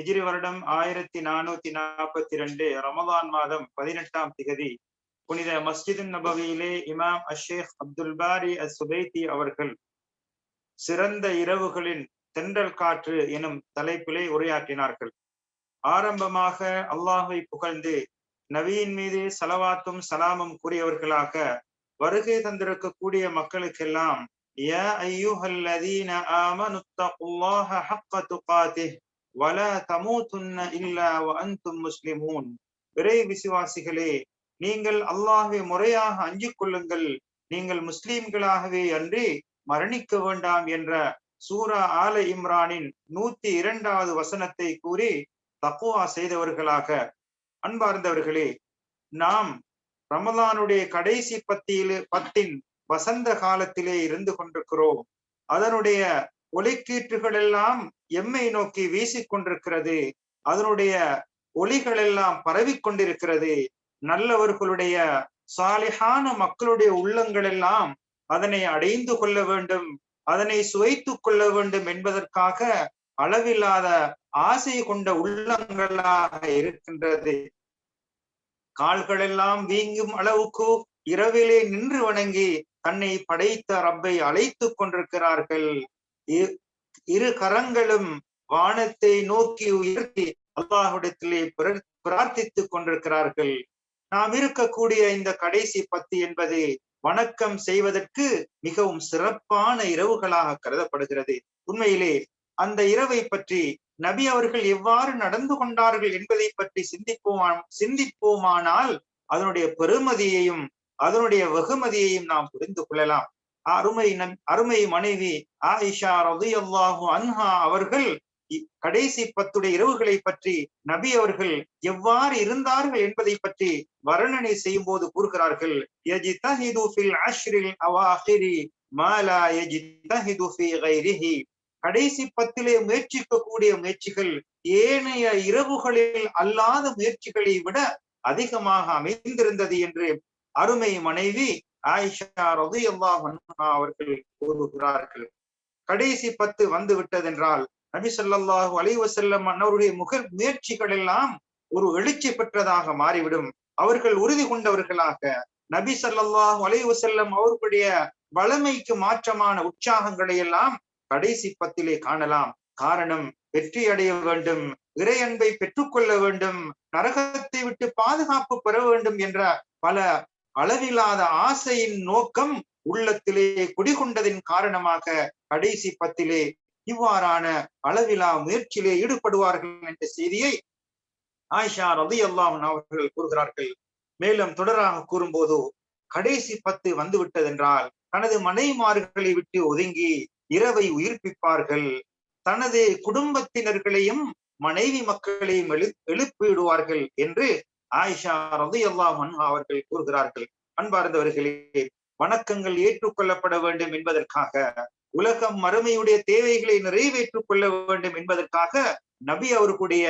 ஹிஜ்ரி வருடம் ஆயிரத்தி நானூத்தி நாற்பத்தி ரெண்டு ரமதான் மாதம் பதினெட்டாம் திகதி புனித மஸ்ஜிது நபவியிலே இமாம் அஷேக் அப்துல் பாரி அஸ் சுபைத்தி அவர்கள் சிறந்த இரவுகளின் தென்றல் காற்று எனும் தலைப்பிலே உரையாற்றினார்கள் ஆரம்பமாக அல்லாஹை புகழ்ந்து நவியின் மீது சலவாத்தும் சலாமும் கூறியவர்களாக வருகை தந்திருக்கக்கூடிய மக்களுக்கெல்லாம் يا أيها الذين آمنوا اتقوا الله حق تقاته வல தமூதுன்ன இல்ல அந்தும் முஸ்லிமூன். விரை விசுவாசிகளே நீங்கள் அல்லாஹை முறையாக அஞ்சு கொள்ளுங்கள். நீங்கள் முஸ்லீம்களாகவே அன்றி மரணிக்க வேண்டாம் என்ற சூரா ஆல இம்ரானின் நூத்தி இரண்டாவது வசனத்தை கூறி தக்குவா செய்தவர்களாக. அன்பார்ந்தவர்களே நாம் ரமலானுடைய கடைசி பத்தியில பத்தின் வசந்த காலத்திலே இருந்து கொண்டிருக்கிறோம். அதனுடைய ஒலிக்கீற்றுகள் எல்லாம் எம்மை நோக்கி வீசிக் கொண்டிருக்கிறது அதனுடைய ஒளிகள் எல்லாம் பரவி கொண்டிருக்கிறது நல்லவர்களுடைய சாலிகான மக்களுடைய உள்ளங்கள் எல்லாம் அதனை அடைந்து கொள்ள வேண்டும் அதனை சுவைத்துக் கொள்ள வேண்டும் என்பதற்காக அளவில்லாத ஆசை கொண்ட உள்ளங்களாக இருக்கின்றது. கால்கள் எல்லாம் வீங்கும் அளவுக்கு இரவிலே நின்று வணங்கி தன்னை படைத்த ரப்பை அழைத்து கொண்டிருக்கிறார்கள். இரு கரங்களும் வானத்தை நோக்கி உயர்த்தி அல்லாஹுடத்திலே பிரார்த்தித்துக் கொண்டிருக்கிறார்கள். நாம் இருக்கக்கூடிய இந்த கடைசி பத்து என்பது வணக்கம் செய்வதற்கு மிகவும் சிறப்பான இரவுகளாக கருதப்படுகிறது. உண்மையிலே அந்த இரவை பற்றி நபி அவர்கள் எவ்வாறு நடந்து கொண்டார்கள் என்பதை பற்றி சிந்திப்போமா சிந்திப்போமானால் அதனுடைய பெருமதியையும் அதனுடைய வெகுமதியையும் நாம் புரிந்து கொள்ளலாம். அருமை அருமை மனைவி ஆயிஷா ரதி அல்லாஹு அன்ஹா அவர்கள் கடைசி பத்துடைய இரவுகளை பற்றி நபி அவர்கள் எவ்வாறு இருந்தார்கள் என்பதை பற்றி வர்ணனை செய்யும் போது கூறுகிறார்கள் கடைசி பத்திலே முயற்சிக்கக்கூடிய முயற்சிகள் ஏனைய இரவுகளில் அல்லாத முயற்சிகளை விட அதிகமாக அமைந்திருந்தது என்று அருமை மனைவி ஆயிஷா அவர்கள் கூறுகிறார்கள் கடைசி பத்து வந்து விட்டதென்றால் நபி சொல்லாஹு அலைவசல்லம் அன்னவருடைய முக முயற்சிகள் எல்லாம் ஒரு எழுச்சி பெற்றதாக மாறிவிடும். அவர்கள் உறுதி கொண்டவர்களாக நபி சல்லாஹூ அலைவசல்லம் அவர்களுடைய வளமைக்கு மாற்றமான உற்சாகங்களை எல்லாம் கடைசி பத்திலே காணலாம். காரணம் வெற்றி அடைய வேண்டும் இறை அன்பை பெற்றுக்கொள்ள வேண்டும் நரகத்தை விட்டு பாதுகாப்பு பெற வேண்டும் என்ற பல அளவில்லாத ஆசையின் நோக்கம் உள்ளத்திலே குடிகொண்டதின் காரணமாக கடைசி பத்திலே இவ்வாறான அளவிலா முயற்சியிலே ஈடுபடுவார்கள் என்ற செய்தியை ஆயிஷா ரதி அல்லாஹன் அவர்கள் கூறுகிறார்கள். மேலும் தொடராக கூறும்போது கடைசி பத்து வந்து விட்டதென்றால் தனது மனைமார்களை விட்டு ஒதுங்கி இரவை உயிர்ப்பிப்பார்கள். தனது குடும்பத்தினர்களையும் மனைவி மக்களையும் எழு எழுப்பிவிடுவார்கள் என்று ஆயிஷா ரதி அல்லாஹன் அவர்கள் கூறுகிறார்கள் அன்பார்ந்தவர்களே வணக்கங்கள் ஏற்றுக்கொள்ளப்பட வேண்டும் என்பதற்காக உலகம் மறுமையுடைய தேவைகளை நிறைவேற்றுக் கொள்ள வேண்டும் என்பதற்காக நபி அவர்களுடைய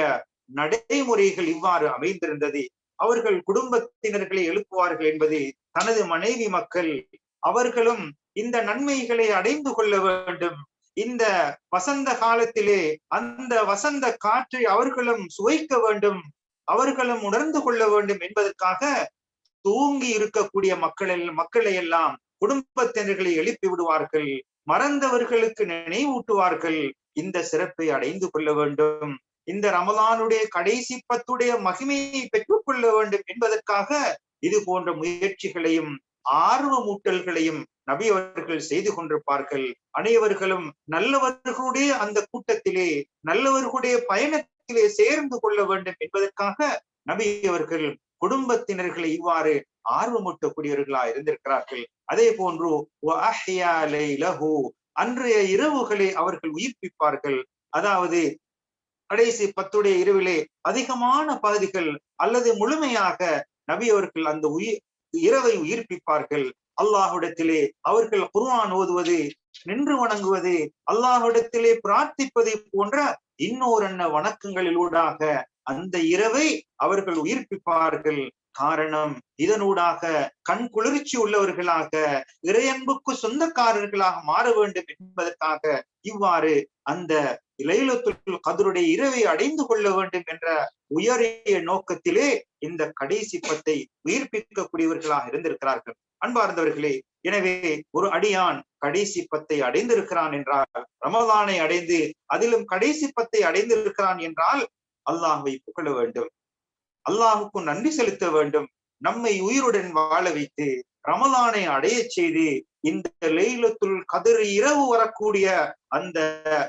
நடைமுறைகள் இவ்வாறு அமைந்திருந்தது. அவர்கள் குடும்பத்தினர்களை எழுப்புவார்கள் என்பது தனது மனைவி மக்கள் அவர்களும் இந்த நன்மைகளை அடைந்து கொள்ள வேண்டும். இந்த வசந்த காலத்திலே அந்த வசந்த காற்றை அவர்களும் சுவைக்க வேண்டும். அவர்களும் உணர்ந்து கொள்ள வேண்டும் என்பதற்காக தூங்கி இருக்கக்கூடிய மக்கள் மக்களை எல்லாம் குடும்பத்தினர்களை எழுப்பி விடுவார்கள். மறந்தவர்களுக்கு நினைவூட்டுவார்கள். இந்த சிறப்பை அடைந்து கொள்ள வேண்டும். இந்த ரமலானுடைய கடைசி பத்துடைய மகிமையை பெற்றுக் கொள்ள வேண்டும் என்பதற்காக இது போன்ற முயற்சிகளையும் ஆர்வமூட்டல்களையும் நபி அவர்கள் செய்து கொண்டிருப்பார்கள். அனைவர்களும் நல்லவர்களுடைய அந்த கூட்டத்திலே நல்லவர்களுடைய பயணத்திலே சேர்ந்து கொள்ள வேண்டும் என்பதற்காக நபி அவர்கள் குடும்பத்தினர்களை இவ்வாறு ஆர்வமூட்டக்கூடியவர்களா இருந்திருக்கிறார்கள். அதே போன்று அன்றைய இரவுகளை அவர்கள் உயிர்ப்பிப்பார்கள். அதாவது கடைசி பத்துடைய இரவிலே அதிகமான பகுதிகள் அல்லது முழுமையாக நபி அவர்கள் அந்த உயிர் இரவை உயிர்ப்பிப்பார்கள். அல்லாஹுடத்திலே அவர்கள் குர்ஆன் ஓதுவது நின்று வணங்குவது அல்லாஹுடத்திலே பிரார்த்திப்பது போன்ற இன்னோரன்ன வணக்கங்களிலூடாக அந்த இரவை அவர்கள் உயிர்ப்பிப்பார்கள். காரணம் இதனூடாக கண் குளிர்ச்சி உள்ளவர்களாக இறையன்புக்கு சொந்தக்காரர்களாக மாற வேண்டும் என்பதற்காக இவ்வாறு அந்த லைலத்துல் கதருடைய இரவை அடைந்து கொள்ள வேண்டும் என்ற உயரிய நோக்கத்திலே இந்த கடைசி பத்தை உயிர்ப்பிக்கக்கூடியவர்களாக இருந்திருக்கிறார்கள். அன்பார்ந்தவர்களே எனவே ஒரு அடியான் கடைசி பத்தை அடைந்திருக்கிறான் என்றால் ரமதானை அடைந்து அதிலும் கடைசி பத்தை அடைந்திருக்கிறான் என்றால் அல்லாஹுவை புகழ வேண்டும். அல்லாஹுக்கு நன்றி செலுத்த வேண்டும். நம்மை உயிருடன் வாழ வைத்து ரமலானை அடைய செய்து இந்த லெயிலத்துள் கதிர் இரவு வரக்கூடிய அந்த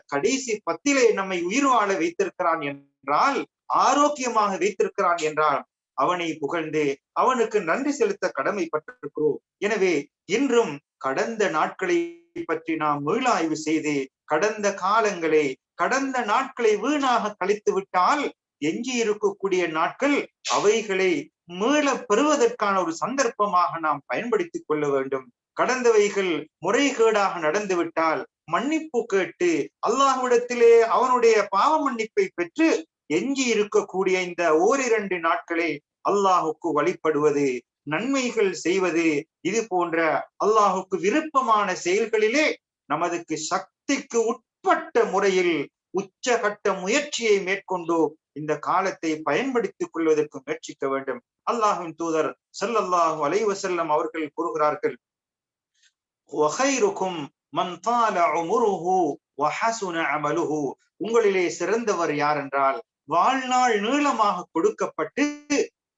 கடைசி பத்திலே நம்மை உயிர் வாழ வைத்திருக்கிறான் என்றால் ஆரோக்கியமாக வைத்திருக்கிறான் என்றால் அவனை புகழ்ந்து அவனுக்கு நன்றி செலுத்த கடமைப்பட்டிருக்கிறோம். எனவே இன்றும் கடந்த நாட்களை பற்றி நாம் மீளாய்வு செய்து கடந்த காலங்களை கடந்த நாட்களை வீணாக கழித்து விட்டால் எஞ்சி இருக்கக்கூடிய நாட்கள் அவைகளை மீள பெறுவதற்கான ஒரு சந்தர்ப்பமாக நாம் பயன்படுத்திக் கொள்ள வேண்டும். கடந்தவைகள் முறைகேடாக நடந்துவிட்டால் மன்னிப்பு கேட்டு அல்லாஹ்விடத்திலே அவனுடைய பாவ மன்னிப்பை பெற்று எஞ்சி இருக்கக்கூடிய இந்த ஓரிரண்டு நாட்களை அல்லாஹுக்கு வழிபடுவது நன்மைகள் செய்வது இது போன்ற அல்லாஹுக்கு விருப்பமான செயல்களிலே நமதுக்கு சக்திக்கு உட்பட்ட முறையில் உச்சகட்ட முயற்சியை மேற்கொண்டு இந்த காலத்தை பயன்படுத்திக் கொள்வதற்கு முயற்சிக்க வேண்டும். அல்லாஹின் தூதர் சல்லல்லாஹு அலைவசல்லம் அவர்கள் கூறுகிறார்கள் உங்களிலே சிறந்தவர் யார் என்றால் வாழ்நாள் நீளமாக கொடுக்கப்பட்டு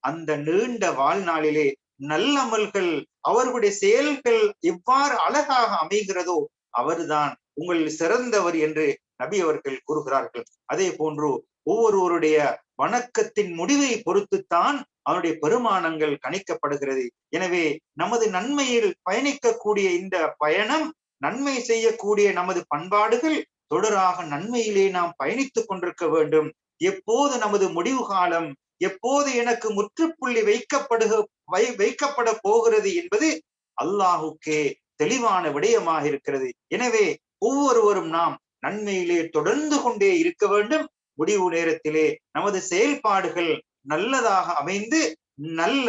அந்த நீண்ட வாழ்நாளிலே நல்லமல்கள் அவர்களுடைய செயல்கள் எவ்வாறு அழகாக அமைகிறதோ அவர்தான் உங்களில் சிறந்தவர் என்று நபி அவர்கள் கூறுகிறார்கள். அதே போன்று ஒவ்வொருவருடைய வணக்கத்தின் முடிவை பொறுத்துத்தான் அவனுடைய பெருமானங்கள் கணிக்கப்படுகிறது. எனவே நமது நன்மையில் பயணிக்கக்கூடிய இந்த பயணம் நன்மை செய்யக்கூடிய நமது பண்பாடுகள் தொடராக நன்மையிலே நாம் பயணித்துக் கொண்டிருக்க வேண்டும். எப்போது நமது முடிவு காலம் எப்போது எனக்கு முற்றுப்புள்ளி வைக்கப்படுக வை வைக்கப்பட போகிறது என்பது அல்லாஹுக்கே தெளிவான விடயமாக இருக்கிறது. எனவே ஒவ்வொருவரும் நாம் நன்மையிலே தொடர்ந்து கொண்டே இருக்க வேண்டும். முடிவு நேரத்திலே நமது செயல்பாடுகள் நல்லதாக அமைந்து நல்ல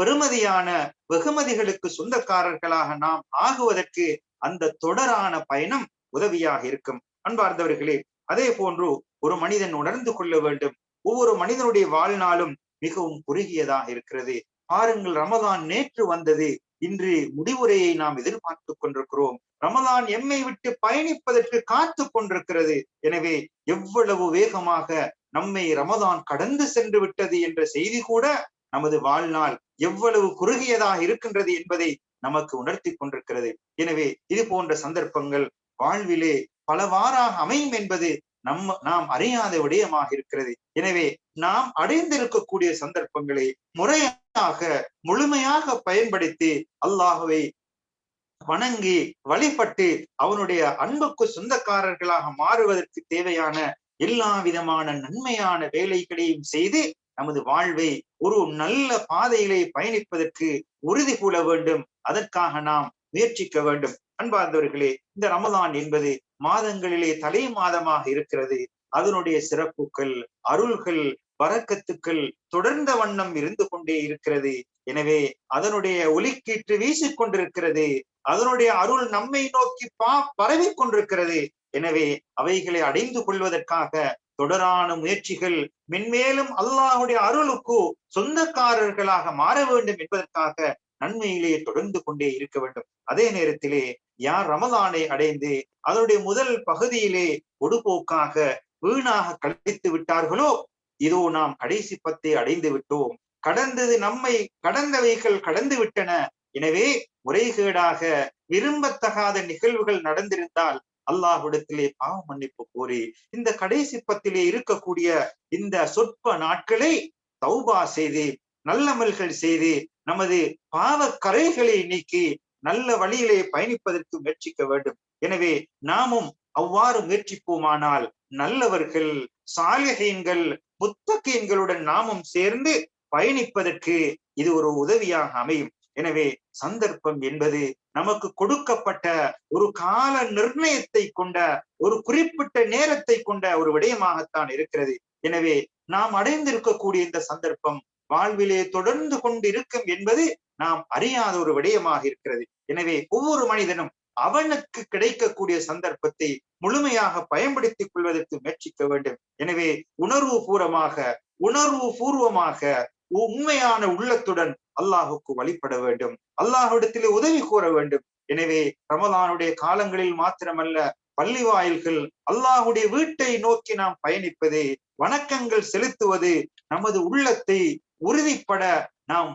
பெருமதியான வெகுமதிகளுக்கு சொந்தக்காரர்களாக நாம் ஆகுவதற்கு அந்த தொடரான பயணம் உதவியாக இருக்கும். அன்பார்ந்தவர்களே அதே போன்று ஒரு மனிதன் உணர்ந்து கொள்ள வேண்டும். ஒவ்வொரு மனிதனுடைய வாழ்நாளும் மிகவும் குறுகியதாக இருக்கிறது. பாருங்கள் ரமதான் நேற்று வந்தது. இன்று முடிவுரையை நாம் எதிர்பார்த்து கொண்டிருக்கிறோம். ரமதான் எம்மை விட்டு பயணிப்பதற்கு காத்து கொண்டிருக்கிறது. எனவே எவ்வளவு வேகமாக நம்மை ரமதான் கடந்து சென்று விட்டது என்ற செய்தி கூட நமது வாழ்நாள் எவ்வளவு குறுகியதாக இருக்கின்றது என்பதை நமக்கு உணர்த்தி கொண்டிருக்கிறது. எனவே இது போன்ற சந்தர்ப்பங்கள் வாழ்விலே பலவாறாக அமையும் என்பது நம்ம நாம் அறியாத விடயமாக இருக்கிறது. எனவே நாம் அடைந்திருக்கக்கூடிய சந்தர்ப்பங்களை முறையாக முழுமையாக பயன்படுத்தி அல்லாஹுவை வணங்கி வழிபட்டு அவனுடைய அன்புக்கு சொந்தக்காரர்களாக மாறுவதற்கு தேவையான எல்லா விதமான நன்மையான வேலைகளையும் செய்து நமது வாழ்வை ஒரு நல்ல பாதையிலே பயணிப்பதற்கு உறுதி கூற வேண்டும். அதற்காக நாம் முயற்சிக்க வேண்டும். அன்பார்ந்தவர்களே இந்த ரமதான் என்பது மாதங்களிலே தலை மாதமாக இருக்கிறது. அதனுடைய சிறப்புகள் அருள்கள் வரக்கத்துக்கள் தொடர்ந்த வண்ணம் இருந்து கொண்டே இருக்கிறது. எனவே அதனுடைய ஒலிக்கீற்று வீசிக் கொண்டிருக்கிறது. அதனுடைய அருள் நம்மை நோக்கி பா பரவி கொண்டிருக்கிறது. எனவே அவைகளை அடைந்து கொள்வதற்காக தொடரான முயற்சிகள் மென்மேலும் அல்லாஹுடைய அருளுக்கு சொந்தக்காரர்களாக மாற வேண்டும் என்பதற்காக நன்மையிலேயே தொடர்ந்து கொண்டே இருக்க வேண்டும். அதே நேரத்திலே யார் ரமதானை அடைந்து அதனுடைய முதல் பகுதியிலே ஒடுபோக்காக வீணாக கழித்து விட்டார்களோ இதோ நாம் கடைசி பத்தை அடைந்து விட்டோம். கடந்தது நம்மை கடந்தவைகள் கடந்து விட்டன. எனவே முறைகேடாக விரும்பத்தகாத நிகழ்வுகள் நடந்திருந்தால் அல்லாஹ்விடத்திலே பாவ மன்னிப்பு கோரி இந்த கடைசி பத்திலே இருக்கக்கூடிய இந்த சொற்ப நாட்களை தௌபா செய்து நல்லமல்கள் செய்து நமது பாவ கரைகளை நீக்கி நல்ல வழியிலே பயணிப்பதற்கு முயற்சிக்க வேண்டும். எனவே நாமும் அவ்வாறு முயற்சிப்போமானால் நல்லவர்கள் சாலிஹீன்கள் முத்தகீன்களுடன் நாமும் சேர்ந்து பயணிப்பதற்கு இது ஒரு உதவியாக அமையும். எனவே சந்தர்ப்பம் என்பது நமக்கு கொடுக்கப்பட்ட ஒரு கால நிர்ணயத்தை கொண்ட ஒரு குறிப்பிட்ட நேரத்தை கொண்ட ஒரு விடயமாகத்தான் இருக்கிறது. எனவே நாம் அடைந்திருக்கக்கூடிய இந்த சந்தர்ப்பம் வாழ்விலே தொடர்ந்து கொண்டிருக்கும் என்பது நாம் அறியாத ஒரு விடயமாக இருக்கிறது. எனவே ஒவ்வொரு மனிதனும் அவனுக்கு கிடைக்கக்கூடிய சந்தர்ப்பத்தை முழுமையாக பயன்படுத்திக் கொள்வதற்கு முயற்சிக்க வேண்டும். எனவே உணர்வு பூர்வமாக உணர்வு பூர்வமாக உண்மையான உள்ளத்துடன் அல்லாஹுக்கு வழிபட வேண்டும். அல்லாஹ்விடத்திலே உதவி கூற வேண்டும். எனவே ரமலானுடைய காலங்களில் மாத்திரமல்ல பள்ளி வாயில்கள் அல்லாஹுடைய வீட்டை நோக்கி நாம் பயணிப்பது வணக்கங்கள் செலுத்துவது நமது உள்ளத்தை உறுதிப்பட நாம்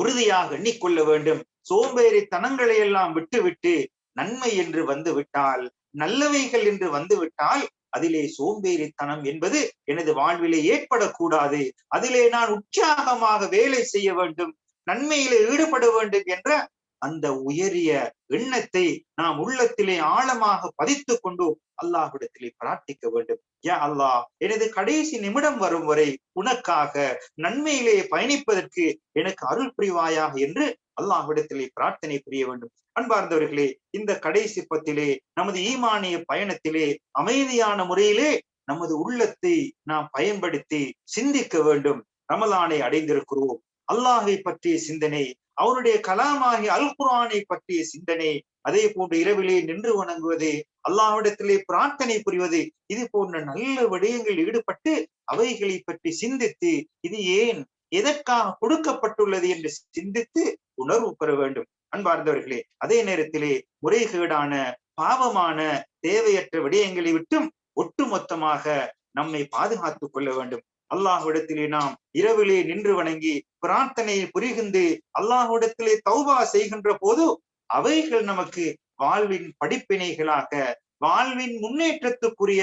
உறுதியாக எண்ணிக்கொள்ள வேண்டும். சோம்பேறித்தனங்களை எல்லாம் விட்டுவிட்டு நன்மை என்று வந்து விட்டால் நல்லவைகள் என்று வந்து விட்டால் அதிலே சோம்பேறித்தனம் என்பது எனது வாழ்விலே ஏற்படக்கூடாது. அதிலே நான் உற்சாகமாக வேலை செய்ய வேண்டும். நன்மையிலே ஈடுபட வேண்டும் என்ற அந்த உயரிய எண்ணத்தை நாம் உள்ளத்திலே ஆழமாக பதித்துக் கொண்டு அல்லாஹ்விடத்திலே பிரார்த்திக்க வேண்டும். யா அல்லாஹ் எனது கடைசி நிமிடம் வரும் வரை உனக்காக நன்மையிலே பயணிப்பதற்கு எனக்கு அருள் புரிவாயாக என்று அல்லாஹ்விடத்திலே பிரார்த்தனை புரிய வேண்டும். அன்பார்ந்தவர்களே இந்த கடைசி பத்திலே நமது ஈமானிய பயணத்திலே அமைதியான முறையிலே நமது உள்ளத்தை நாம் பயன்படுத்தி சிந்திக்க வேண்டும். ரமலானை அடைந்திருக்கிறோம். அல்லாஹை பற்றிய சிந்தனை அவருடைய கலாமாகி அல் குரானை பற்றிய சிந்தனை அதே போன்று இரவிலே நின்று வணங்குவது அல்லாஹ்விடத்திலே பிரார்த்தனை புரிவது இது போன்ற நல்ல விடயங்களில் ஈடுபட்டு அவைகளை பற்றி சிந்தித்து இது ஏன் எதற்காக கொடுக்கப்பட்டுள்ளது என்று சிந்தித்து உணர்வு பெற வேண்டும். அன்பார்ந்தவர்களே அதே நேரத்திலே முறைகேடான பாவமான தேவையற்ற விடயங்களை விட்டும் ஒட்டுமொத்தமாக நம்மை பாதுகாத்துக் கொள்ள வேண்டும். அல்லாஹ்விடத்திலே நாம் இரவிலே நின்று வணங்கி பிரார்த்தனையை புரிகின்று அல்லாஹ்விடத்திலே தௌபா செய்கின்ற போது அவைகள் நமக்கு வாழ்வின் படிப்பினைகளாக வாழ்வின் முன்னேற்றத்துக்குரிய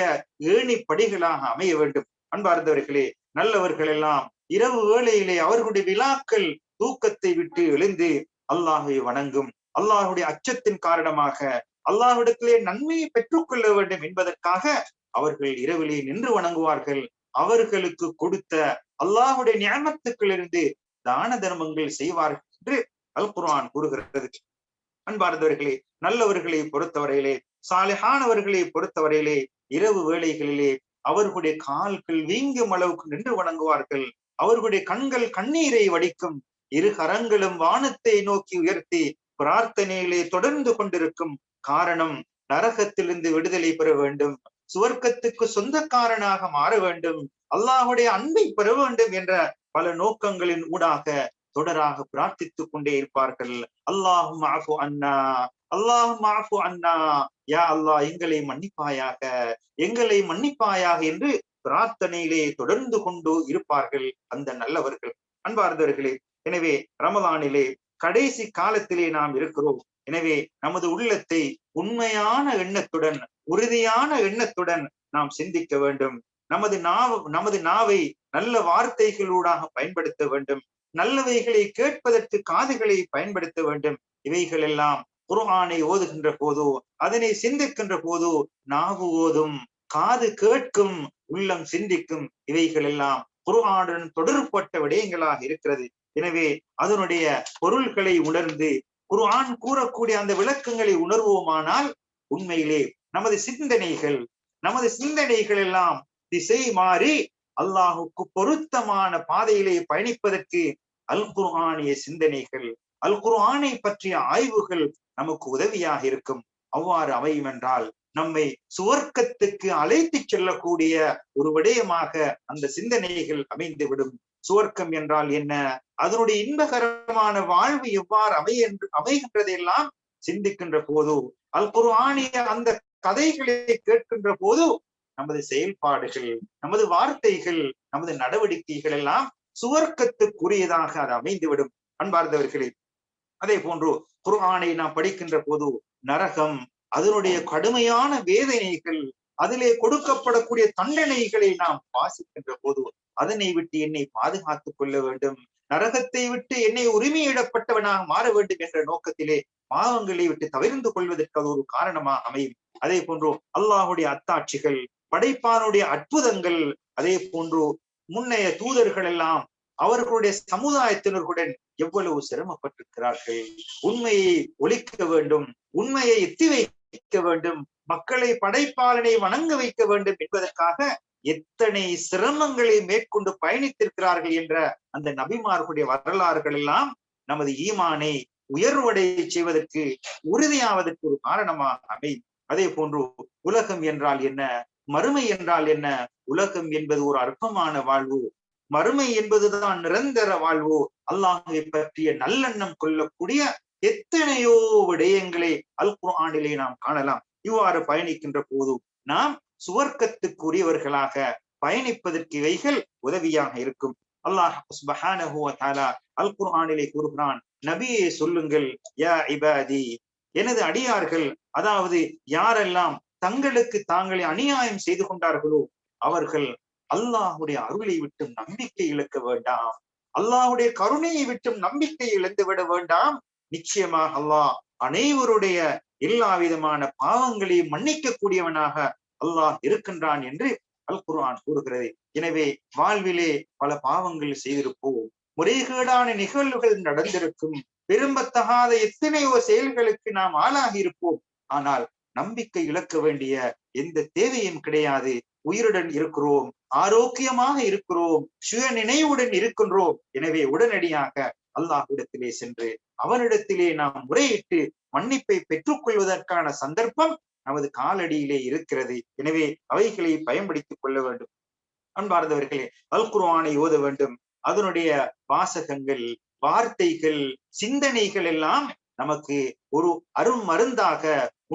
ஏணி படிகளாக அமைய வேண்டும். அன்பார்ந்தவர்களே நல்லவர்கள் எல்லாம் இரவு வேளையிலே அவர்களுடைய விழாக்கள் தூக்கத்தை விட்டு எழுந்து அல்லாஹை வணங்கும். அல்லாஹுடைய அச்சத்தின் காரணமாக அல்லாஹ்விடத்திலே நன்மையை பெற்றுக்கொள்ள வேண்டும் என்பதற்காக அவர்கள் இரவிலே நின்று வணங்குவார்கள். அவர்களுக்கு கொடுத்த அல்லாஹுடைய ஞானத்துக்களிலிருந்து தான தர்மங்கள் செய்வார்கள் என்று அல் குர்ஆன் கூறுகிறது. அன்பார்ந்தவர்களே நல்லவர்களை பொறுத்தவரையிலே சாலிஹானவர்களை பொறுத்தவரையிலே இரவு வேளைகளிலே அவர்களுடைய கால்கள் வீங்கும் அளவுக்கு நின்று வணங்குவார்கள். அவர்களுடைய கண்கள் கண்ணீரை வடிக்கும். இரு கரங்களும் வானத்தை நோக்கி உயர்த்தி பிரார்த்தனையிலே தொடர்ந்து கொண்டிருக்கும் காரணம் நரகத்திலிருந்து விடுதலை பெற வேண்டும். சுவர்க்கத்துக்கு சொந்தக்காரனாக மாற வேண்டும். அல்லாஹுடைய அன்பை பெற வேண்டும் என்ற பல நோக்கங்களின் ஊடாக தொடராக பிரார்த்தித்துக் கொண்டே இருப்பார்கள். அல்லாஹும் ஆஃபு அண்ணா அல்லாஹும் ஆஃபு அண்ணா யா அல்லாஹ் எங்களை மன்னிப்பாயாக எங்களை மன்னிப்பாயாக என்று பிரார்த்தனையிலே தொடர்ந்து கொண்டு இருப்பார்கள் அந்த நல்லவர்கள். அன்பார்ந்தவர்களே எனவே ரமலானிலே கடைசி காலத்திலே நாம் இருக்கிறோம். எனவே நமது உள்ளத்தை உண்மையான எண்ணத்துடன் உறுதியான எண்ணத்துடன் நாம் சிந்திக்க வேண்டும். நமது நாவ நமது நாவை நல்ல வார்த்தைகளூடாக பயன்படுத்த வேண்டும். நல்லவைகளை கேட்பதற்கு காதுகளை பயன்படுத்த வேண்டும். இவைகள் எல்லாம் குர்ஆனை ஓதுகின்ற போதோ அதனை சிந்திக்கின்ற போதோ நாவு ஓதும் காது கேட்கும் உள்ளம் சிந்திக்கும் இவைகள் எல்லாம் குர்ஆனுடன் தொடர்பட்ட விடயங்களாக இருக்கிறது. எனவே அதனுடைய பொருள்களை உணர்ந்து குர்ஆன் கூறக்கூடிய அந்த விளக்கங்களை உணர்வோமானால் உண்மையிலே நமது சிந்தனைகள் நமது சிந்தனைகள் எல்லாம் திசை மாறி அல்லாஹுக்கு பொருத்தமான பாதையிலே பயணிப்பதற்கு அல் குர்ஆனிய சிந்தனைகள் அல் குர்ஆனை பற்றிய ஆய்வுகள் நமக்கு உதவியாக இருக்கும். அவ்வாறு அமையும் என்றால் நம்மை சுவர்க்கத்துக்கு அழைத்து செல்லக்கூடிய ஒரு விடயமாக அந்த சிந்தனைகள் அமைந்துவிடும். சுவர்க்கம் என்றால் என்ன? அதனுடைய இன்பகரமான வாழ்வு எவ்வாறு அமைய அமைகின்றதெல்லாம் சிந்திக்கின்ற போது அல் குர்ஆனிய அந்த கதைகளை கேட்கின்ற போது நமது செயல்பாடுகள் நமது வார்த்தைகள் நமது நடவடிக்கைகள் எல்லாம் சுவர்க்கத்துக்குரியதாக அது அமைந்துவிடும் அன்பார்ந்தவர்களே. அதே போன்று குர்ஆனை நாம் படிக்கின்ற போது நரகம் அதனுடைய கடுமையான வேதனைகள் அதிலே கொடுக்கப்படக்கூடிய தண்டனைகளை நாம் வாசிக்கின்ற போது அதனை விட்டு என்னை பாதுகாத்துக் கொள்ள வேண்டும். நரகத்தை விட்டு என்னை உரிமையிடப்பட்டவனாக மாற வேண்டும் என்ற நோக்கத்திலே பாவங்களை விட்டு தவிர்ந்து கொள்வதற்கு அது ஒரு காரணமாக அமையும். அதே போன்று அல்லாஹுடைய அத்தாட்சிகள் படைப்பானுடைய அற்புதங்கள் அதே போன்று முன்னைய தூதர்கள் எல்லாம் அவர்களுடைய சமுதாயத்தினர்களுடன் எவ்வளவு சிரமப்பட்டிருக்கிறார்கள். உண்மையை ஒழிக்க வேண்டும். உண்மையை எத்தி வைக்க வேண்டும். மக்களை படைப்பாளனை வணங்க வைக்க வேண்டும் என்பதற்காக எத்தனை சிரமங்களை மேற்கொண்டு பயணித்திருக்கிறார்கள் என்ற அந்த நபிமார்களுடைய வரலாறுகள் எல்லாம் நமது ஈமானை உயர்வடை செய்வதற்கு உறுதியாவதற்கு ஒரு காரணமாக அமை அதே போன்று உலகம் என்றால் என்ன? மறுமை என்றால் என்ன? உலகம் என்பது ஒரு அற்பமான வாழ்வு. மறுமை என்பதுதான் நிரந்தர வாழ்வு. அல்லாஹை பற்றிய நல்லெண்ணம் கொள்ளக்கூடிய எத்தனையோ விடயங்களை அல் குர்ஆனிலே நாம் காணலாம். இவ்வாறு பயணிக்கின்ற போது நாம் சுவர்க்கத்துக்குரியவர்களாக பயணிப்பதற்கு இவைகள் உதவியாக இருக்கும். அல்லாஹ் அல் குர்ஆனிலே கூறுகிறான் நபியே சொல்லுங்கள் யா இபாதி. எனது அடியார்கள் அதாவது யாரெல்லாம் தங்களுக்கு தாங்களே அநியாயம் செய்து கொண்டார்களோ அவர்கள் அல்லாஹுடைய அருளை விட்டும் நம்பிக்கை இழக்க வேண்டாம். அல்லாஹுடைய கருணையை விட்டும் நம்பிக்கை இழந்து விட வேண்டாம். நிச்சயமாக அல்லாஹ் அனைவருடைய எல்லா விதமான பாவங்களையும் மன்னிக்க கூடியவனாக அல்லாஹ் இருக்கின்றான் என்று அல் குர்ஆன் கூறுகிறது. எனவே வாழ்விலே பல பாவங்கள் செய்திருப்போம். முறைகேடான நிகழ்வுகள் நடந்திருக்கும். விரும்பத்தகாத எத்தனையோ செயல்களுக்கு நாம் ஆளாகி இருப்போம். ஆனால் நம்பிக்கை இழக்க வேண்டிய எந்த தேவையும் கிடையாது. உயிருடன் இருக்கிறோம். ஆரோக்கியமாக இருக்கிறோம். சுய நினைவுடன் இருக்கின்றோம். எனவே உடனடியாக அல்லாஹ்விடத்திலே சென்று அவனிடத்திலே நாம் முறையிட்டு மன்னிப்பை பெற்றுக் கொள்வதற்கான சந்தர்ப்பம் நமது காலடியிலே இருக்கிறது. எனவே அவைகளை பயன்படுத்திக் கொள்ள வேண்டும். அன்பார்ந்தவர்களே அல் குர்ஆனை ஓத வேண்டும். அதனுடைய வாசகங்கள் வார்த்தைகள் சிந்தனைகள் எல்லாம் நமக்கு ஒரு அரும் மருந்தாக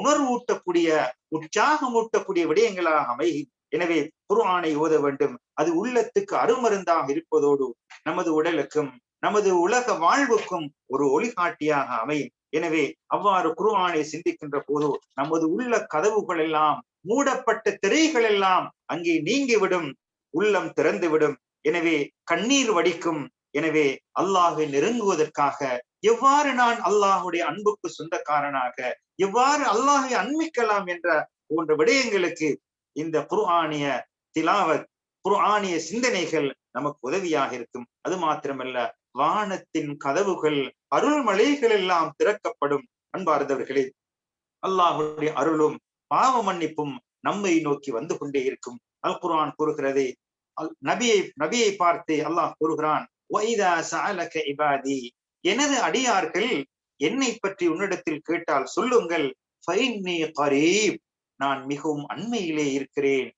உணர்வூட்டக்கூடிய உற்சாகமூட்டக்கூடிய விடயங்களாக அமை எனவே குர்ஆனை ஓத வேண்டும். அது உள்ளத்துக்கு அருமருந்தாக இருப்பதோடு நமது உடலுக்கும் நமது உலக வாழ்வுக்கும் ஒரு ஒளிகாட்டியாக அமையும். எனவே அவ்வாறு குருவானை சிந்திக்கின்ற போது நமது உள்ள கதவுகள் எல்லாம் மூடப்பட்ட திரைகள் எல்லாம் அங்கே நீங்கிவிடும் உள்ளம் திறந்துவிடும். எனவே கண்ணீர் வடிக்கும். எனவே அல்லாஹை நெருங்குவதற்காக எவ்வாறு நான் அல்லாஹுடைய அன்புக்கு சொந்தக்காரனாக எவ்வாறு அல்லாஹை அன்பிக்கலாம் என்ற போன்ற விடயங்களுக்கு இந்த குர்ஆனிய திலாவத் குர்ஆனிய சிந்தனைகள் நமக்கு உதவியாக இருக்கும். அது மாத்திரமல்ல வானத்தின் கதவுகள் அருள்மலைகள் எல்லாம் திறக்கப்படும் அன்பார்ந்தவர்களே. அல்லாஹுடைய அருளும் பாவ மன்னிப்பும் நம்மை நோக்கி வந்து கொண்டே இருக்கும். அல் குரான் கூறுகிறது நபியை நபியை பார்த்து அல்லாஹ் கூறுகிறான் எனது அடியார்கள் என்னை பற்றி உன்னிடத்தில் கேட்டால் சொல்லுங்கள் நான் மிகவும் அண்மையிலே இருக்கிறேன்.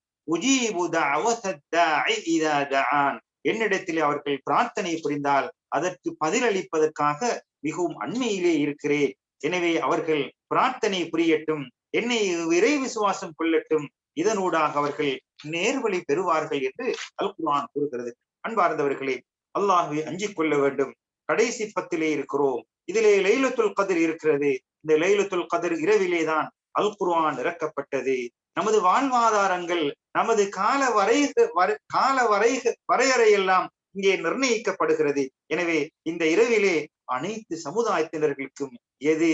என்னிடத்திலே அவர்கள் பிரார்த்தனை புரிந்தால் அதற்கு பதிலளிப்பதற்காக மிகவும் அண்மையிலே இருக்கிறேன். எனவே அவர்கள் பிரார்த்தனை புரியட்டும் என்னை விரை விசுவாசம் கொள்ளட்டும் இதனூடாக அவர்கள் நேர்வழி பெறுவார்கள் என்று அல் குர்ஆன் கூறுகிறது. அன்பார்ந்தவர்களே அல்லாஹுவை அஞ்சிக் கொள்ள வேண்டும். கடைசி பத்திலே இருக்கிறோம். இதிலே லைலத்துல் கதிர் இருக்கிறது. இந்த லைலத்துல் கதிர் இரவிலே தான் அல் குர்ஆன் இறக்கப்பட்டது. நமது வாழ்வாதாரங்கள் நமது கால வரை கால வரைக வரையறை எல்லாம் இங்கே நிர்ணயிக்கப்படுகிறது. எனவே இந்த இரவிலே அனைத்து சமுதாயத்தினர்களுக்கும் எது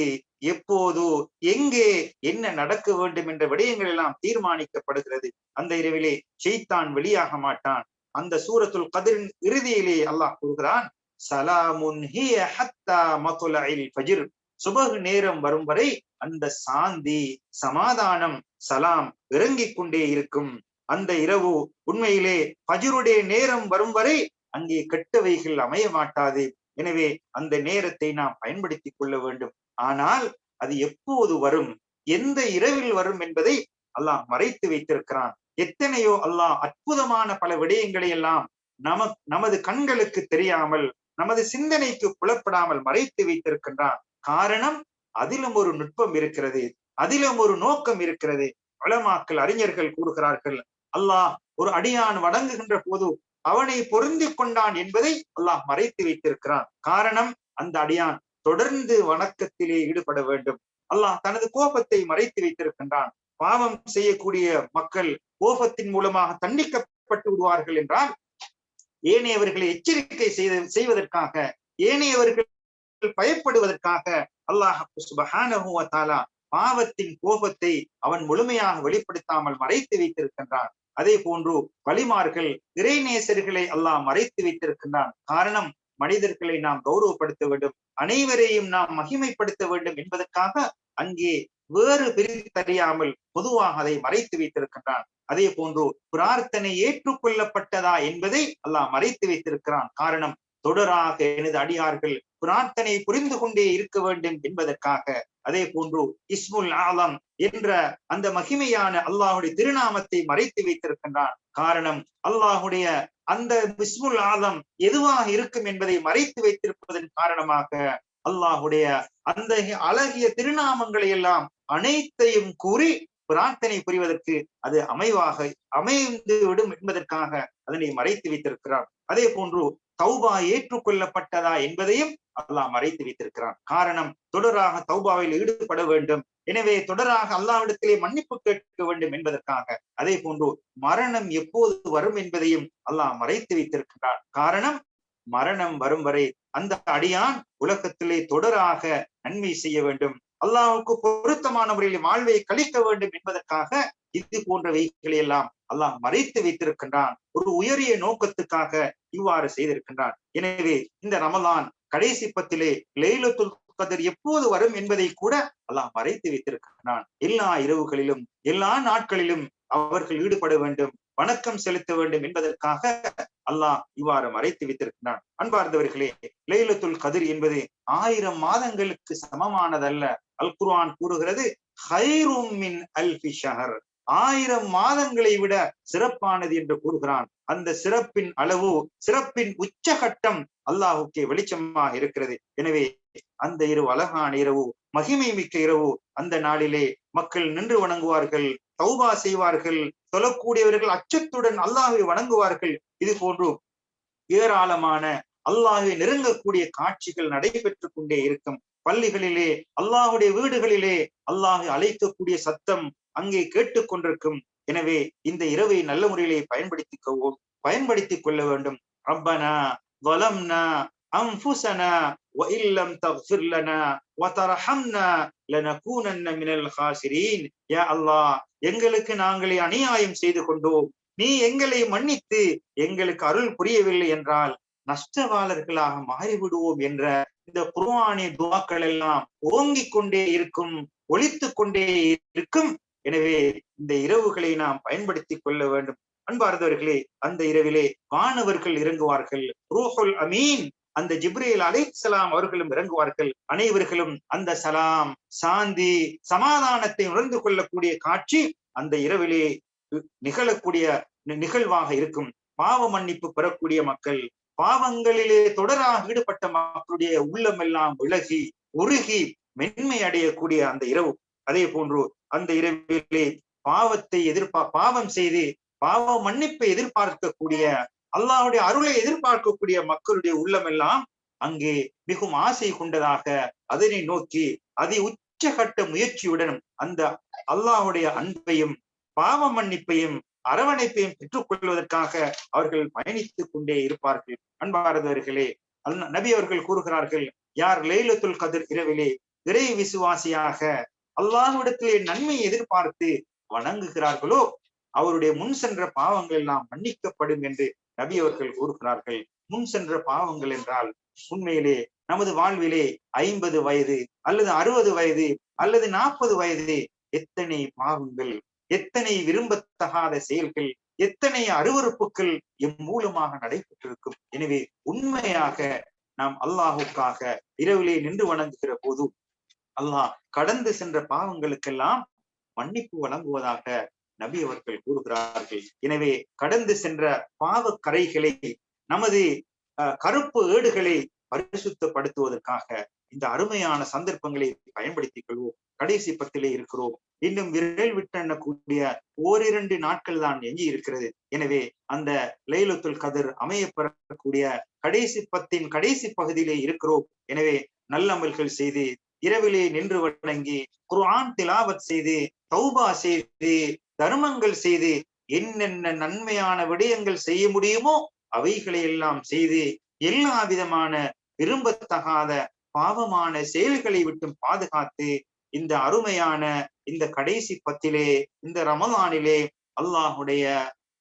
எப்போது எங்கே என்ன நடக்க வேண்டும் என்ற விடயங்கள் எல்லாம் தீர்மானிக்கப்படுகிறது. அந்த இரவிலே செய்தான் வெளியாக மாட்டான். அந்த சூரத்துல் கதிரின் இறுதியிலே அல்லாஹ் கூறுகிறான் சலாமுன் ஹிய ஹத்தா மதுலஇல் ஃபஜ்ர். சுபகு நேரம் வரும் வரை அந்த சாந்தி சமாதானம் சலாம் இறங்கிக் கொண்டே இருக்கும். அந்த இரவு உண்மையிலே பஜருடைய நேரம் வரும் வரை அங்கே கெட்டவைகள் அமைய மாட்டாது. எனவே அந்த நேரத்தை நாம் பயன்படுத்திக் கொள்ள வேண்டும். ஆனால் அது எப்போது வரும்? எந்த இரவில் வரும் என்பதை அல்லாஹ் மறைத்து வைத்திருக்கிறான். எத்தனையோ அல்லாஹ் அற்புதமான பல விடயங்களை எல்லாம் நம நமது கண்களுக்கு தெரியாமல் நமது சிந்தனைக்கு புலப்படாமல் மறைத்து வைத்திருக்கின்றான். காரணம் அதிலும் ஒரு நுட்பம் இருக்கிறது அதிலும் ஒரு நோக்கம் இருக்கிறது. வளமாக்கல் அறிஞர்கள் கூறுகிறார்கள் அல்லாஹ் ஒரு அடியான் வணங்குகின்ற போது அவனை பொருந்தி கொண்டான் என்பதை அல்லாஹ் மறைத்து வைத்திருக்கிறான். காரணம் அந்த அடியான் தொடர்ந்து வணக்கத்திலே ஈடுபட வேண்டும். அல்லாஹ் தனது கோபத்தை மறைத்து வைத்திருக்கின்றான். பாவம் செய்யக்கூடிய மக்கள் கோபத்தின் மூலமாக தண்டிக்கப்பட்டு விடுவார்கள் என்றால் ஏனையவர்களை எச்சரிக்கை செய்த செய்வதற்காக ஏனையவர்கள் பயப்படுவதற்காக அல்லாஹ் சுபஹானஹு வ பாவத்தின் கோபத்தை அவன் முழுமையாக வெளிப்படுத்தாமல் மறைத்து வைத்திருக்கின்றான். அதே போன்று வழிமார்கள் இறைநேசர்களை அல்லாஹ் மறைத்து வைத்திருக்கின்றான். காரணம் மனிதர்களை நாம் கௌரவப்படுத்த வேண்டும். அனைவரையும் நாம் மகிமைப்படுத்த வேண்டும் என்பதற்காக அங்கே வேறு பிரித்தறியாமல் பொதுவாக அதை மறைத்து வைத்திருக்கின்றான். அதே போன்று பிரார்த்தனை ஏற்றுக்கொள்ளப்பட்டதா என்பதை அல்லாஹ் மறைத்து வைத்திருக்கிறான். காரணம் தொடராக எனது அடியார்கள் பிரார்த்தனை புரிந்து கொண்டே இருக்க வேண்டும் என்பதற்காக. அதே போன்று இஸ்முல் ஆலம் என்ற அந்த மகிமையான அல்லாஹுடைய திருநாமத்தை மறைத்து வைத்திருக்கின்றான். காரணம் அல்லாஹுடைய அந்த இஸ்முல் ஆலம் எதுவாக இருக்கும் என்பதை மறைத்து வைத்திருப்பதன் காரணமாக அல்லாஹுடைய அந்த அழகிய திருநாமங்களை எல்லாம் அனைத்தையும் கூறி பிரார்த்தனை புரிவதற்கு அது அமைவாக அமைந்து விடும் என்பதற்காக அதனை மறைத்து வைத்திருக்கிறார் அதே போன்று தௌபா ஏற்றுக்கொள்ளப்பட்டதா என்பதையும் அல்லாஹ் மறைத்து வைத்திருக்கிறான். காரணம் தொடராக தௌபாவில் ஈடுபட வேண்டும். எனவே தொடராக அல்லாவிடத்திலே மன்னிப்பு கேட்க வேண்டும் என்பதற்காக. அதே போன்று மரணம் எப்போது வரும் என்பதையும் அல்லாஹ் மறைத்து வைத்திருக்கிறான். காரணம் மரணம் வரும் வரை அந்த அடியான் உலகத்திலே தொடராக நன்மை செய்ய வேண்டும். அல்லாஹுக்கு பொருத்தமான முறையில் வாழ்வை கழிக்க வேண்டும் என்பதற்காக இது போன்றவைகளை எல்லாம் அல்லாஹ் மறைத்து வைத்திருக்கின்றான். ஒரு உயரிய நோக்கத்துக்காக இவ்வாறு செய்திருக்கின்றான். எனவே இந்த ரமலான் கடைசி பத்திலே லைலத்துல் கதர் எப்போது வரும் என்பதை கூட அல்லாஹ் மறைத்து வைத்திருக்கின்றான். எல்லா இரவுகளிலும் எல்லா நாட்களிலும் அவர்கள் ஈடுபட வேண்டும். வணக்கம் செலுத்த வேண்டும் என்பதற்காக அல்லாஹ் இவ்வாறு மறைத்து வைத்திருக்கிறான். அன்பார்ந்தவர்களே லைலத்துல் கதிர் என்பது ஆயிரம் மாதங்களுக்கு சமமானதல்ல. அல் குர்ஆன் கூறுகிறது ஹைரும் மின் ஷஹர். ஆயிரம் மாதங்களை விட சிறப்பானது என்று கூறுகிறான். அந்த சிறப்பின் அளவு சிறப்பின் உச்சகட்டம் அல்லாஹுக்கே வெளிச்சமாக இருக்கிறது. எனவே அந்த இரவு அழகான இரவு மகிமை மிக்க இரவு அந்த நாளிலே மக்கள் நின்று வணங்குவார்கள். தௌபா செய்வார்கள் சொல்லக்கூடியவர்கள் அச்சத்துடன் அல்லாஹை வணங்குவார்கள். இது போன்று ஏராளமான அல்லாஹை நெருங்கக்கூடிய காட்சிகள் நடைபெற்றுக் கொண்டே இருக்கும். பள்ளிகளிலே அல்லாஹுடைய வீடுகளிலே அல்லாஹை அழைக்கக்கூடிய சத்தம் அங்கே கேட்டுக்கொண்டிருக்கும் எனவே இந்த இரவை நல்ல முறையிலே பயன்படுத்திக்கவும் பயன்படுத்திக் கொள்ள வேண்டும். ரப்பனா வலம்னா அம்புசனா وإن لم تغفر لنا وترحمنا لنكونن من الخاسرين يا الله எங்களுக்கு நாங்களே அநியாயம் செய்து கொண்டோம் நீ எங்களை மன்னித்து எங்களுக்கு அருள் புரியவில்லை என்றால் நஷ்டவாளர்களாக மாறிவிடுவோம் என்ற இந்த குர்ஆனிய துவாக்கள் எல்லாம் ஓங்கிக் கொண்டே இருக்கும் ஒழித்துக் கொண்டே இருக்கும் எனவே இந்த இரவுகளை நாம் பயன்படுத்திக் கொள்ள வேண்டும் அன்பார்ந்தவர்களே அந்த இரவிலே வானவர்கள் இறங்குவார்கள் ரூஹுல் அமீன் அந்த ஜிப்ரேல் அலைசலாம் அவர்களும் இறங்குவார்கள். அனைவர்களும் அந்த சலாம் சாந்தி சமாதானத்தை உணர்ந்து கொள்ளக்கூடிய காட்சி அந்த இரவிலே நிகழக்கூடிய நிகழ்வாக இருக்கும். பாவ மன்னிப்பு பெறக்கூடிய மக்கள் பாவங்களிலே தொடராக ஈடுபட்ட மக்களுடைய உள்ளம் எல்லாம் விலகி உருகி மென்மை அடையக்கூடிய அந்த இரவு. அதே போன்று அந்த இரவிலே பாவத்தை எதிர்பார் பாவம் செய்து பாவ மன்னிப்பை எதிர்பார்க்கக்கூடிய அல்லாஹுடைய அருளை எதிர்பார்க்கக்கூடிய மக்களுடைய உள்ளம் எல்லாம் அங்கே மிகவும் ஆசை கொண்டதாக அதனை நோக்கி அதி உச்சகட்ட முயற்சியுடன் அந்த அல்லாஹுடைய அன்பையும் பாவ மன்னிப்பையும் அரவணைப்பையும் பெற்றுக்கொள்வதற்காக அவர்கள் பயணித்துக் கொண்டே இருப்பார்கள். அன்பாரதவர்களே நபி அவர்கள் கூறுகிறார்கள் யார் லைலத்துல் கதிர் இரவிலே இறை விசுவாசியாக அல்லாஹ்விடத்திலே நன்மை எதிர்பார்த்து வணங்குகிறார்களோ அவருடைய முன் சென்ற பாவங்கள் எல்லாம் மன்னிக்கப்படும் என்று நபி அவர்கள் கூறுகிறார்கள் முன் சென்ற பாவங்கள் என்றால் உண்மையிலே நமது வாழ்விலே ஐம்பது வயது அல்லது அறுபது வயது அல்லது நாற்பது வயது எத்தனை பாவங்கள் எத்தனை விரும்பத்தகாத செயல்கள் எத்தனை அருவறுப்புகள் எம் மூலமாக நடைபெற்றிருக்கும். எனவே உண்மையாக நாம் அல்லாஹுக்காக இரவிலே நின்று வணங்குகிற போது அல்லாஹ் கடந்து சென்ற பாவங்களுக்கெல்லாம் மன்னிப்பு வழங்குவதாக நபி அவர்கள் கூறுகிறார்கள். எனவே கடந்து சென்ற பாவ கரைகளை நமது கருப்பு ஏடுகளை பரிசுத்தப்படுத்துவதற்காக இந்த அருமையான சந்தர்ப்பங்களை பயன்படுத்திக் கொள்வோம். கடைசி பத்திலே இருக்கிறோம். இன்னும் விரல் விட்டெண்ணக்கூடிய ஓரிரண்டு நாட்கள் தான் எஞ்சி இருக்கிறது. எனவே அந்த லைலத்துல் கதிர் அமையப்பெறக்கூடிய கடைசி பத்தின் கடைசி பகுதியிலே இருக்கிறோம். எனவே நல்லமல்கள் செய்து இரவிலே நின்று வணங்கி குர்ஆன் திலாவத் செய்து தௌபா செய்து தர்மங்கள் செய்து என்னென்ன நன்மையான விடயங்கள் செய்ய முடியுமோ அவைகளை எல்லாம் செய்து எல்லா விதமான விரும்பத்தகாத பாவமான செயல்களை விட்டும் பாதுகாத்து இந்த அருமையான இந்த கடைசி பத்திலே இந்த ரமதானிலே அல்லாஹுடைய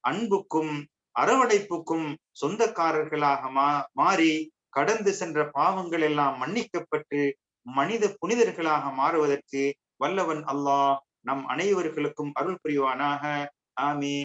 அன்புக்கும் அரவணைப்புக்கும் சொந்தக்காரர்களாக மா மாறி கடந்து சென்ற பாவங்கள் எல்லாம் மன்னிக்கப்பட்டு மனித புனிதர்களாக மாறுவதற்கு வல்லவன் அல்லாஹ் நம் அனைவர்களுக்கும் அருள் புரிவானாக. ஆமே